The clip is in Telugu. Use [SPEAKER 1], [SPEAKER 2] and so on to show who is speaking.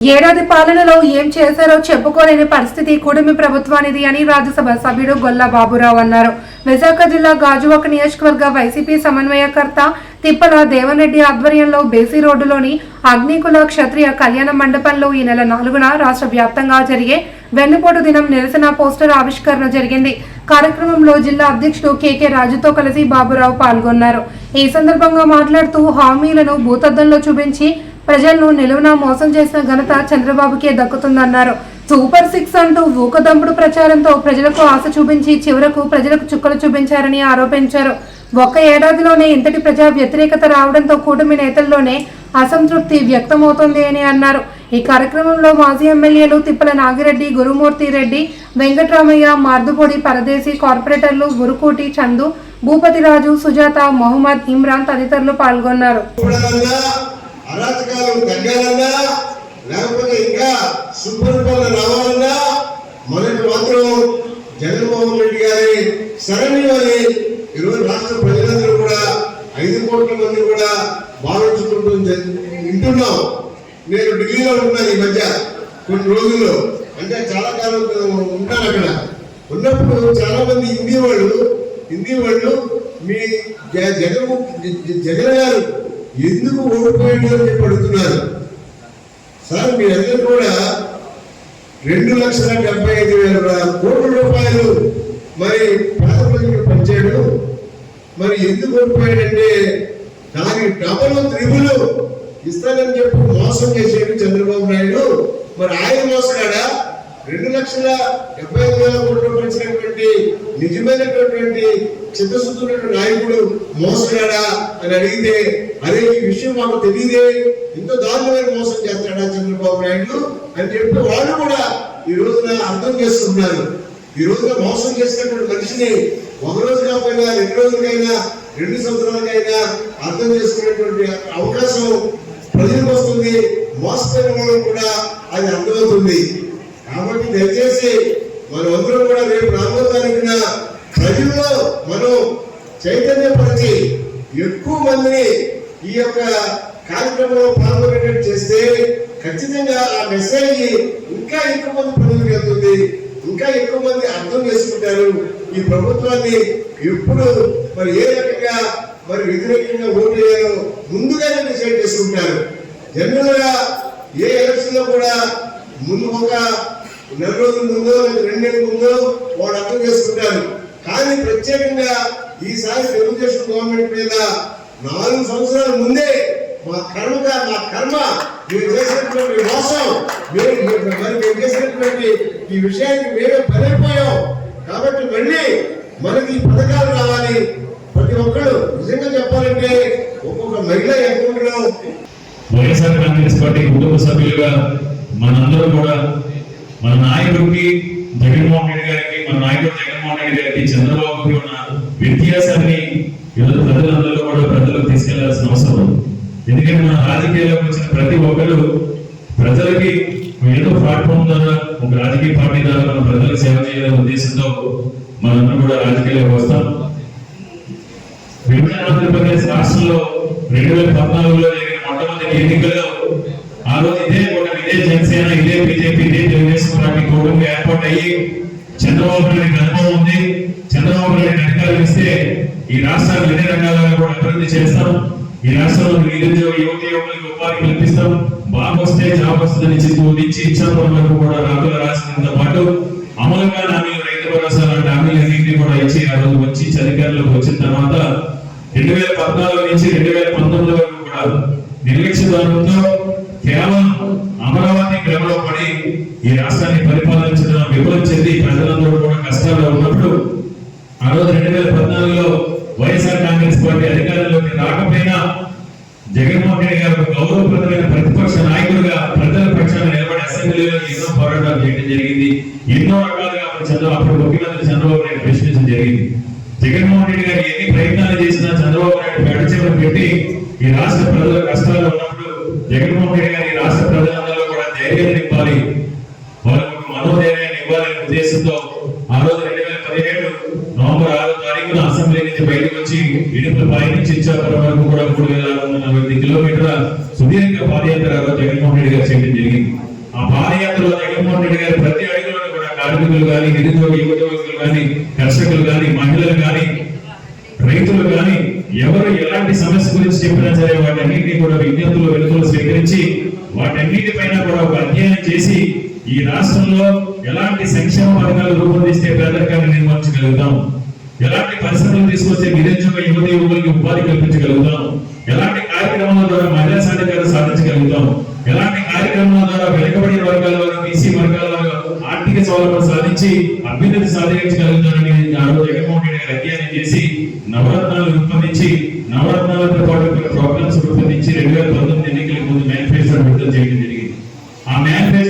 [SPEAKER 1] ఏడాది పాలనలో ఏం చేశారో చెప్పుకోలేని పరిస్థితి కూటమి ప్రభుత్వానిది అని రాజ్యసభ సభ్యుడు గొల్ల బాబురావు అన్నారు. విశాఖ జిల్లా గాజువాక నియోజకవర్గ వైసీపీ సమన్వయకర్త తిప్పల దేవరెడ్డి ఆధ్వర్యంలో బేసీ రోడ్డులోని అగ్నికుల క్షత్రియ కళ్యాణ మండపంలో ఈ నెల నాలుగున రాష్ట్ర వ్యాప్తంగా జరిగే వెన్నుపోటు దినం నిరసన పోస్టర్ ఆవిష్కరణ జరిగింది. కార్యక్రమంలో జిల్లా అధ్యక్షుడు కేకే రాజుతో కలిసి బాబురావు పాల్గొన్నారు. ఈ సందర్భంగా మాట్లాడుతూ హామీలను భూతద్దంలో చూపించి ప్రజలను నిలువున మోసం చేసిన ఘనత చంద్రబాబుకే దక్కుతుందన్నారు. సూపర్ సిక్స్ అంటూ ఊకదంపుడు ప్రచారంతో ప్రజలకు ఆశ చూపించి చివరకు ప్రజలకు చుక్కలు చూపించారని ఆరోపించారు. ఒక్క ఏడాదిలోనే ఇంతటి ప్రజా వ్యతిరేకత రావడంతో కూటమి నేతల్లోనే అసంతృప్తి వ్యక్తమవుతోంది అని అన్నారు. ఈ కార్యక్రమంలో మాజీ ఎమ్మెల్యేలు తిప్పల నాగిరెడ్డి గురుమూర్తి రెడ్డి వెంకట్రామయ్య మార్దుపొడి పరదేశీ కార్పొరేటర్లు గురుకోటి చందు భూపతిరాజు సుజాత మొహమ్మద్ ఇమ్రాన్ తదితరులు పాల్గొన్నారు.
[SPEAKER 2] అరాచకాలు తగ్గాలన్నా లేకపోతే ఇంకా సుపరిపాలన రావాలన్నా మొదటి మాత్రం జగన్మోహన్ రెడ్డి గారి సరణివని ఈరోజు రాష్ట్ర ప్రజలందరూ కూడా ఐదు కోట్ల మంది కూడా భావించుకుంటూ వింటున్నాం నేను ఢిల్లీలో ఉన్నాను ఈ మధ్య కొన్ని రోజుల్లో. అంటే చాలా కాలం ఉంటాను అక్కడ. ఉన్నప్పుడు చాలా మంది హిందీ వాళ్ళు హిందీ వాళ్ళు మీ జగన్ జగన్ గారు ఎందుకు ఓడిపోయాడు చెప్పి అడుగుతున్నారు సార్ మీరందరూ కూడా రెండు లక్షల డెబ్బై ఐదు వేల కోట్ల రూపాయలు మరి పేద ప్రజలకు మరి ఎందుకు ఓడిపోయాడంటే దానికి డబల్ త్రిబులు ఇస్తానని చెప్పి మోసం చేసేది చంద్రబాబు నాయుడు. మరి ఆయన మోసగాడా? రెండు లక్షల డెబ్బై ఐదు వేల కోట్లు పెంచినటువంటి నిజమైనటువంటి చిత్తశుద్ధున్న నాయకుడు మోసగాడా అని అడిగితే అరే ఈ విషయం మాకు తెలియదే ఇంత దారుణమైన మోసం చేస్తాడా చంద్రబాబు నాయుడు అని చెప్పి వాళ్ళు కూడా ఈ రోజున అర్థం చేస్తున్నారు ఈ రోజున మోసం చేసినటువంటి మనిషిని ఒక రోజు కాకపోయినా రెండు రోజులకైనా రెండు సంవత్సరాలకైనా అర్థం చేసుకునేటువంటి అవకాశం ప్రజలకు వస్తుంది. మోసపోయిన వాళ్ళకు కూడా అది అర్థమవుతుంది. కాబట్టి దయచేసి మన అందరూ కూడా రేపు నాలుగో తారీఖున ప్రజల్లో మనం చైతన్యపరిచి ఎక్కువ మందిని ఈ యొక్క కార్యక్రమంలో పాల్గొనేటట్టు చేస్తే ఖచ్చితంగా ఆ మెసేజ్ ఇంకా ఎక్కువ మంది ప్రజలకు వెళ్తుంది ఇంకా ఎక్కువ మంది అర్థం చేసుకుంటారు. ఈ ప్రభుత్వాన్ని ఎప్పుడు మరి ఏ రకంగా మరి వ్యతిరేకంగా ఓటు వేయాలో ముందుగానే డిసైడ్ చేసుకుంటారు. జనరల్గా ఏ ఎలక్షన్లో కూడా ముందు ఒక నెల రోజుల ముందు రెండేళ్ళ ముందు వాడు అర్థం చేసుకుంటారు కానీ ప్రత్యేకంగా ఈసారి తెలుగుదేశం గవర్నమెంట్ మీద నాలుగు సంవత్సరాల ముందే మా కర్మగా మా కర్మ మీరు చేసినటువంటి మోసం మీరు మరి మేము చేసినటువంటి ఈ విషయానికి మేమే పడిపోయాం కాబట్టి మళ్ళీ మనకి ఈ పథకాలు రావాలి. ప్రతి ఒక్కరు నిజంగా చెప్పాలంటే ఒక్కొక్క మహిళ అకౌంట్
[SPEAKER 3] వైఎస్ఆర్ కాంగ్రెస్ పార్టీ కుటుంబ సభ్యులుగా మనందరం కూడా మన నాయకుడికి జగన్మోహన్ రెడ్డి గారికి మన నాయకుడు జగన్మోహన్ రెడ్డి గారికి చంద్రబాబుకి ఉన్న వ్యత్యాసాన్ని ఈరోజు ప్రజలందరూ కూడా ప్రజలకు తీసుకెళ్ళాల్సిన అవసరం ఉంది. ఎందుకంటే మన రాజకీయాల్లోకి వచ్చిన ప్రతి ఒక్కరు ప్రజలకి ఏదో ప్లాట్ఫామ్ ద్వారా ఒక రాజకీయ పార్టీ ద్వారా మన ప్రజలకు సేవ చేయాలనే ఉద్దేశంతో మనందరం కూడా రాజకీయాల్లోకి వస్తాం. విభజన ఆంధ్రప్రదేశ్ రాష్ట్రంలో రెండు వేల పద్నాలుగులో జరిగిన మొట్టమొదటి ఎన్నికల్లో ఆ రోజు ఇదే ఇదే జనసేన ఇదే బీజేపీ ఇదే తెలుగుదేశం పార్టీ కూటమి ఏర్పాటు అయ్యి చంద్రబాబు నాయుడు అనుభవం ఉంది. చంద్రబాబు నాయుడు అధికారం ఇస్తే ఈ రాష్ట్రాన్ని అన్ని రంగాలలో కూడా అభివృద్ధి చేస్తాం. ఈ రాష్ట్రంలో నిరుద్యోగ యువతి యువకులకు ఉపాధి కల్పిస్తాం. బాగా వస్తే జాబ్ వస్తుందని చిత్తూరు నుంచి కూడా రాకుల రాసినంత పాటు అమలుగా హామీలు రైతు భరోసా లాంటి హామీలన్నింటినీ కూడా ఇచ్చి ఆ రోజు వచ్చి అధికారులకు వచ్చిన తర్వాత రెండు వేల పద్నాలుగు నుంచి రెండు వేల పంతొమ్మిది వరకు కూడా నిర్లక్ష్య కేవలం ఈ రాష్ట్రాన్ని పరిపాలించడం విఫలం చెంది ప్రజలందరూ కూడా కష్టాల్లో ఉన్నప్పుడు ఆ రోజు రెండు వేల పద్నాలుగులో వైఎస్ఆర్ కాంగ్రెస్ పార్టీ అధికారంలోకి రాకపోయినా జగన్మోహన్ రెడ్డి గారు గౌరవప్రదమైన ప్రతిపక్ష నాయకుడిగా ప్రజల పక్షాన నిలబడి అసెంబ్లీలో ఎన్నో పోరాటాలు చేయడం జరిగింది. ఎన్నో రకాలుగా అప్పుడు అప్పుడు ముఖ్యమంత్రి చంద్రబాబు నాయుడు ప్రశ్నించడం జరిగింది. జగన్మోహన్ రెడ్డి గారు ఎన్ని ప్రయత్నాలు చేసినా చంద్రబాబు నాయుడు పెడచేమని పెట్టి ఈ రాష్ట్ర ప్రజల కష్టాలు ఉన్నప్పుడు జగన్మోహన్ రెడ్డి గారు ఈ రాష్ట్ర ప్రజలందరూ కూడా ధైర్యం నింపాలి వాళ్ళకు ఒక మనోధైర్యాన్ని ఇవ్వాలనే ఉద్దేశంతో ఆ రోజు రెండు వేల పదిహేడు నవంబర్ ఆరో తారీఖున అసెంబ్లీ నుంచి బయటకు వచ్చి ఇడుపుల పై నుంచి ఇచ్చాపురం వరకు కూడా మూడు వేల ఆరు వందల నలభై ఎనిమిది కిలోమీటర్ల సుదీర్ఘ పాదయాత్ర జగన్మోహన్ రెడ్డి గారు చేయడం జరిగింది. ఆ పాదయాత్రలో జగన్మోహన్ రెడ్డి గారు ప్రతి అడుగులో కూడా కార్మికులు కానీ నిరుద్యోగ యువజోగులు కానీ కర్షకులు కానీ మహిళలు కానీ రైతులు కానీ ఎవరు ఎలాంటి సమస్య గురించి చెప్పినా సరే వాటన్నింటినీ కూడా విజ్ఞప్తులు వెలుగులు స్వీకరించి వాటన్నిటిపైన కూడా ఒక అధ్యయనం చేసి ఈ రాష్ట్రంలో ఎలాంటి సంక్షేమ పథకాలు రూపొందిస్తే పేదరికాన్ని నిర్మించగలుగుతాం ఎలాంటి పరిశ్రమలు తీసుకొస్తే నిరుద్యోగ యువత యువకులకి ఉపాధి కల్పించగలుగుతాం? ఎలాంటి కార్యక్రమాల ద్వారా మహిళా సాధికారత సాధించగలుగుతాం? ఎలాంటి కార్యక్రమాల ద్వారా వెనుకబడిన వర్గాల వారు బీసీ వర్గాల వారు ఆర్థిక సౌలభ్యం సాధించి అభ్యున్నతి సాధించగలుగుతారని ఆ రోజు జగన్మోహన్ రెడ్డి గారు అధ్యయనం చేసి నవరత్నాలు రూపొందించి నవరత్నాలతో పాటు కొన్ని ప్రోగ్రామ్స్ రూపొందించి రెండు వేల పంతొమ్మిది ఎన్నికలకు ముందు మేనిఫెస్టో విడుదల చేయడం జరిగింది. ఆ మేనిఫెస్టో